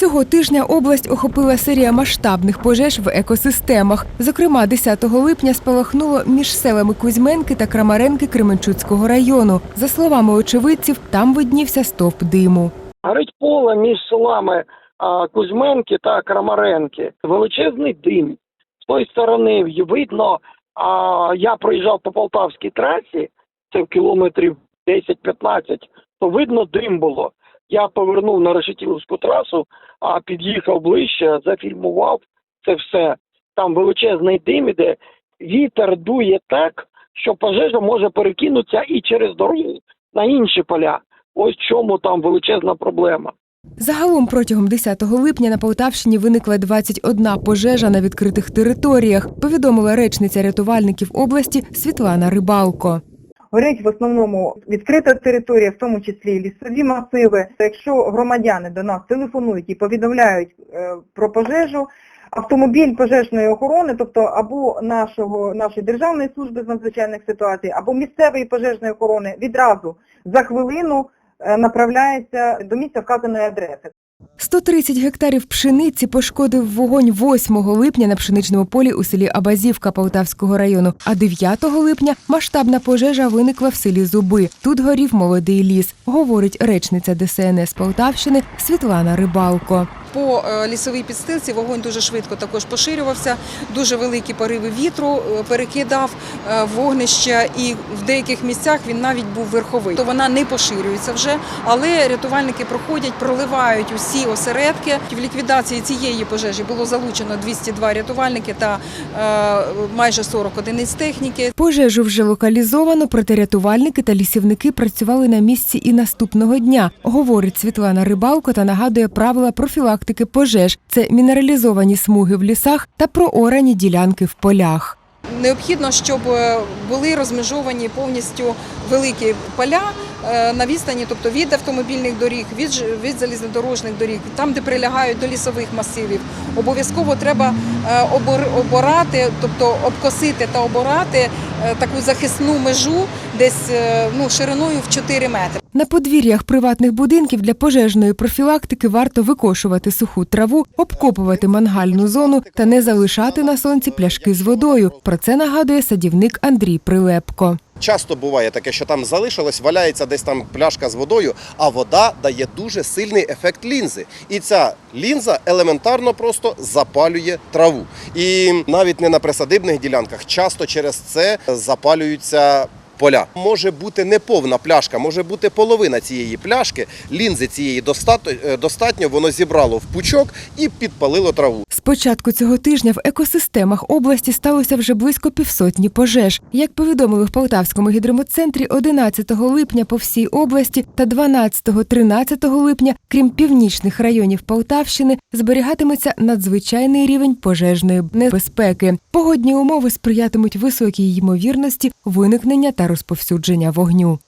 Цього тижня область охопила серія масштабних пожеж в екосистемах. Зокрема, 10 липня спалахнуло між селами Кузьменки та Крамаренки Кременчуцького району. За словами очевидців, там виднівся стовп диму. Горить поле між селами Кузьменки та Крамаренки. Величезний дим. З тої сторони видно, я проїжджав по Полтавській трасі, це в кілометрів 10-15, то видно дим було. Я повернув на Решетіловську трасу, а під'їхав ближче, зафільмував це все. Там величезний дим іде, вітер дує так, що пожежа може перекинутися і через дорогу на інші поля. Ось чому там величезна проблема. Загалом протягом 10 липня на Полтавщині виникла 21 пожежа на відкритих територіях, повідомила речниця рятувальників області Світлана Рибалко. Горить в основному відкрита територія, в тому числі лісові масиви. Якщо громадяни до нас телефонують і повідомляють е, про пожежу, автомобіль пожежної охорони, тобто або нашого нашої державної служби з надзвичайних ситуацій, або місцевої пожежної охорони відразу за хвилину е, направляється до місця вказаної адреси. 130 гектарів пшениці пошкодив вогонь 8 липня на пшеничному полі у селі Абазівка Полтавського району. А 9 липня масштабна пожежа виникла в селі Зуби. Тут горів молодий ліс, говорить речниця ДСНС Полтавщини Світлана Рибалко. По е, лісовій підстилці вогонь дуже швидко також поширювався. Дуже великі пориви вітру е, перекидав е, вогнище, і в деяких місцях він навіть був верховий. То вона не поширюється вже, але рятувальники проходять, проливають усі осередки. В ліквідації цієї пожежі було залучено 202 рятувальники та майже 40 одиниць техніки. Пожежу вже локалізовано, проте рятувальники та лісівники працювали на місці і наступного дня, говорить Світлана Рибалко та нагадує правила профілактики пожеж. Це мінералізовані смуги в лісах та проорані ділянки в полях. Необхідно, щоб е, були розмежовані повністю великі поля е, на відстані, тобто від автомобільних доріг, від, від залізнодорожних доріг, там, де прилягають до лісових масивів. Обов'язково треба е, обор- оборати, тобто обкосити та оборати таку захисну межу десь е, ну, шириною в 4 метри. На подвір'ях приватних будинків для пожежної профілактики варто викошувати суху траву, обкопувати мангальну зону та не залишати на сонці пляшки з водою. Про це нагадує садівник Андрій Прилепко. Часто буває таке, що там залишилось, валяється десь там пляшка з водою, а вода дає дуже сильний ефект лінзи. І ця лінза елементарно просто запалює траву. І навіть не на присадибних ділянках, часто через це запалюються. Поля може бути не повна пляшка, може бути половина цієї пляшки. Лінзи цієї е, достатньо воно зібрало в пучок і підпалило траву. З початку цього тижня в екосистемах області сталося вже близько півсотні пожеж. Як повідомили в Полтавському гідрометцентрі, 11 липня по всій області та 12-13 липня, крім північних районів Полтавщини, зберігатиметься надзвичайний рівень пожежної небезпеки. Погодні умови сприятимуть високій ймовірності виникнення та розповсюдження вогню.